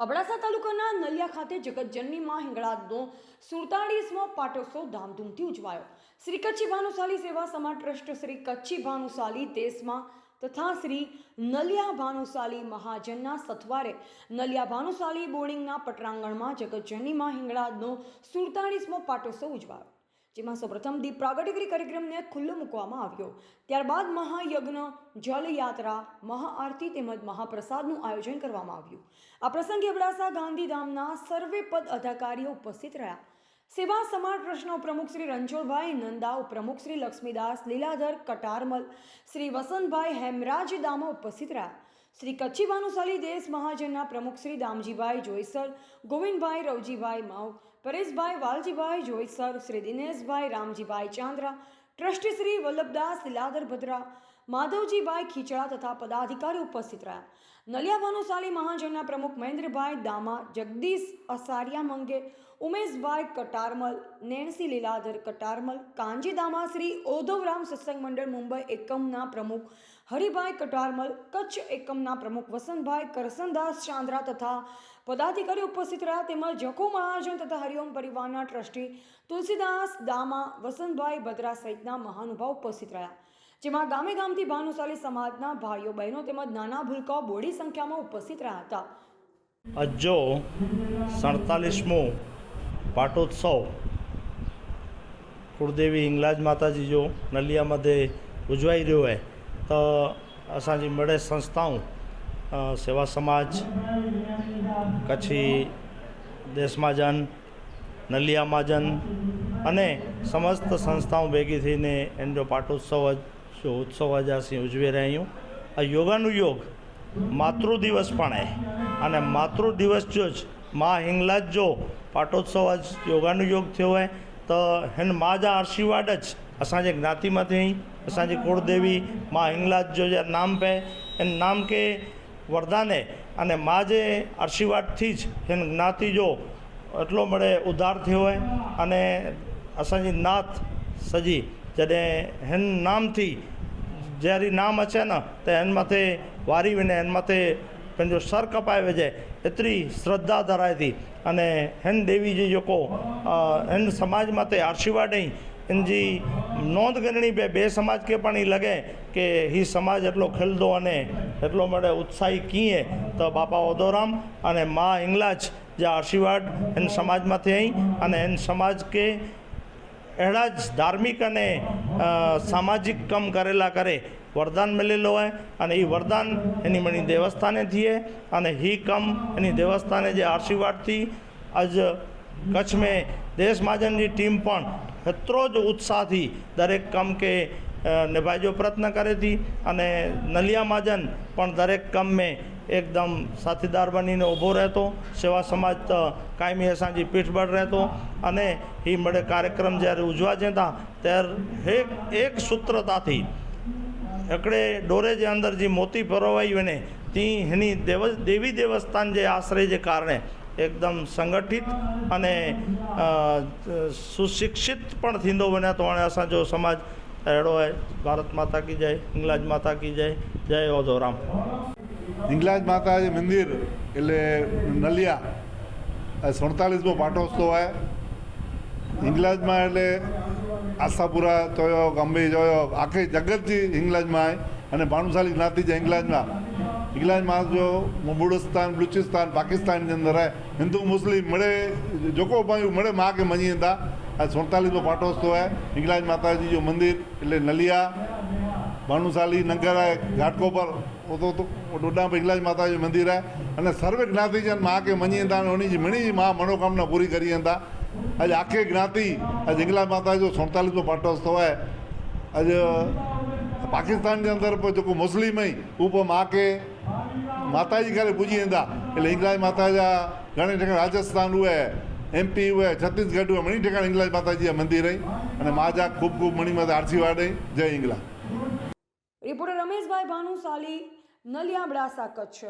અબડાસા તાલુકાના નલિયા ખાતે જગતજનની માં હિંગળાજનો સુડતાળીસમો પાટોત્સવ ધામધૂમથી ઉજવાયો. શ્રી કચ્છી ભાનુશાલી સેવા સમાજ ટ્રસ્ટ શ્રી કચ્છી ભાનુશાલી દેશમાં તથા શ્રી નલિયા ભાનુશાલી મહાજનના સથવારે નલિયા ભાનુશાલી બોર્ડિંગના પટરાંગણમાં જગતજનની માં હિંગળાજનો સુડતાળીસમો પાટોત્સવ ઉજવાયો. જેમાં સૌપ્રથમ દીપ પ્રાગટ્ય કાર્યક્રમને ખુલ્લો મૂકવામાં આવ્યો. ત્યારબાદ મહાયજ્ઞ, જલયાત્રા, મહાઆરતી તેમજ મહાપ્રસાદનું આયોજન કરવામાં આવ્યું. આ પ્રસંગે અબડાસા ગાંધીધામના સર્વે પદ અધિકારીઓ ઉપસ્થિત રહ્યા. સેવા સમાજ ટ્રસ્ટના પ્રમુખ શ્રી રણછોડભાઈ નંદા, ઉપપ્રમુખ શ્રી લક્ષ્મીદાસ, લીલાધર, કટારમલ, શ્રી વસંતભાઈ હેમરાજ દામા ઉપસ્થિત રહ્યા. શ્રી કચ્છી ભાનુશાલી દેશ મહાજનના પ્રમુખ શ્રી દામજીભાઈ જોઈસર, ગોવિંદભાઈ રવજીભાઈ માવ પરેશભાઈ વાલજીભાઈ, જોઈસર શ્રી દિનેશભાઈ, રામજીભાઈ ચાંદ્રા, ટ્રસ્ટી શ્રી વલ્લભદાસ લીલાધર ભદ્રા માધવજીભાઈ ખીચડા તથા પદાધિકારી ઉપસ્થિત રહ્યા. નલિયા ભાનુશાલી મહાજનના પ્રમુખ મહેન્દ્રભાઈ દામા, જગદીશ અસારિયા મંગે, ઉમેશભાઈ કટારમલ, નેણસી લીલાધર કટારમલ કાંજી દામા શ્રી ઓધવરામ સત્સંગ મંડળ મુંબઈ એકમના પ્રમુખ, હરિભાઈ કટારમલ, કચ્છ એકમના પ્રમુખ વસંતભાઈ કરસનદાસ ચાંદ્રા તથા પદાધિકારી ઉપસ્થિત રહ્યા. તેમજ જખો મહાજન તથા હરિઓમ પરિવારના ટ્રસ્ટી તુલસીદાસ દામા, વસંતભાઈ ભદ્રા સહિતના મહાનુભાવ ઉપસ્થિત રહ્યા. જેમાં ગામે ગામથી ભાનુશાલી સમાજના ભાઈઓ, બહેનો તેમજ નાના ભૂલકાઓ બોડી સંખ્યામાં ઉપસ્થિત રહ્યા હતા. અજો સડતાલીસમો પાટોત્સવ કુળદેવી હિંગલાજ માતાજી જો નલિયા મધ્યે ઉજવાઈ રહ્યો હોય તો असांजी મળે સંસ્થાઓ સેવા સમાજ, કચ્છી દેશમાં જન નલિયામાં જન અને સમસ્ત સંસ્થાઓ ભેગી થઈને એનો પાટોત્સવ સો ઉત્સવ આજે ਅਸੀਂ ઉજવી રહ્યા હું આ યોગાનું યોગ માતૃ દિવસ પણ. હે અને માતૃ દિવસ જો જ માં હિંગલાજ જો પાટોત્સવ આજ યોગાનું યોગ થયો હે તો હિન મા જા આશીર્વાદ જ असांजे ज्ञाति मां थी असांजी कुलदेवी मां हिंगलाज जो जा नाम पे इन नाम के वरदाने અને મા જે આશીર્વાદથી જ હિન જ્ઞાતિ જો એટલો મળે ઉદ્ધાર થયો હોય, અને અસાંજી નાથ સજી જॾहिं हिन नाम थी जहिड़ी नाम अचनि त हिन मथे वारी वञे हिन मथे पंहिंजो सर कपाए विझे एतिरी श्रद्धा धराए थी अने हिन देवी जी जेको हिन समाज मथे आशीर्वाद ॾेई हिन जी नोंद करणी पए ॿिए समाज खे पाण ई लॻे की हीउ समाज एतिरो खिलंदो अने एतिरो मिड़े उत्साही कीअं त बाबा ओदोराम अने मां इंगलाज जा आशीर्वाद हिन समाज मथे आई अने हिन समाज खे એણા જ ધાર્મિક અને સામાજિક કામ કરેલા કરે. વરદાન મળેલો હોય અને એ વરદાન એની મળી દેવસ્થાને થઈએ અને હી કમ એની દેવસ્થાને જે આશીર્વાદથી આજ કચ્છ મેં દેશ મહાજનની ટીમ પણ એટલો જ ઉત્સાહથી દરેક કામ કે અ, નિભાઈજો પ્રયત્ન કરે હતી અને નલિયા મહાજન પણ દરેક કમ में એકદમ સાથીદાર બનીને ઊભો રહેતો સેવા સમાજ તો કાયમી અસાંજી પીઠબળ રહેતો અને એ મળે કાર્યક્રમ જ્યારે ઉજવા જતા ત્યારે એક એક સૂત્રતાથી हिकिड़े डोरे जे अंदरि जी मोती परोवाई वञे तीअं हिन देव देवी देवस्थान जे आश्रय जे कारणु एकदमि संगठित अने अ, सुशिक्षित पण थींदो वञे थो हाणे असांजो समाज રેડો ભારત માતા કી જય હિંગલાજ માતા કી જય જય ઓઝોરામ હિંગલાજ માતાજી મંદિર, એટલે નલિયા સુડતાલીસમો પાટોત્સવ હોય હિંગલાજમાં એટલે આશાપુરા જોયો ગંભી જોયો, આખી જગતથી હિંગલાજમાં અને ભાનુશાલી જ્ઞાતિ છે હિંગલાજમાં હિંગલાજમાં જો બુડસ્તાન બલુચિસ્તાન, પાકિસ્તાનની અંદર હિન્દુ, મુસ્લિમ મળે, જોકો મળે, મા કે મજી હતા આ સુડતાલીસમો પાટોત્સવ હે હિંગલાજ માતાજીનું મંદિર એટલે નલિયા, ભાનુશાલી નંગરા ઘાટકો પર ડોડા હિંગલાજ માતાજી મંદિર હે અને સર્વે જ્ઞાતિજન મા કે મની તા ઉનજી મણી મા મનોકામના પૂરી કરી તા આજે આખી જ્ઞાતિ, આજે હિંગલાજ માતાજીનો સુડતાલીસમો પાટોત્સવ હે આજે પાकिस्तान जे अंदरि पोइ जेको मुस्लिम ई हू पोइ माउ खे माता जी करे पुॼी वेंदा એટલે હિંગલાજ માતા જા ઘણી રાજાસ્થાન ઉએ उहे एमपी उहे छत्तीसगढ़ उहे मणी ठिकाणे हिंगलाज माताजी जा मंदिर आई અને મા જા ખૂબ ખૂબ મણી માતા આશીર્વાદ आई જય हिंगला રિપોર્ટર રમેશભાઈ ભાનુશાલી નલિયા અબડાસા કચ્છ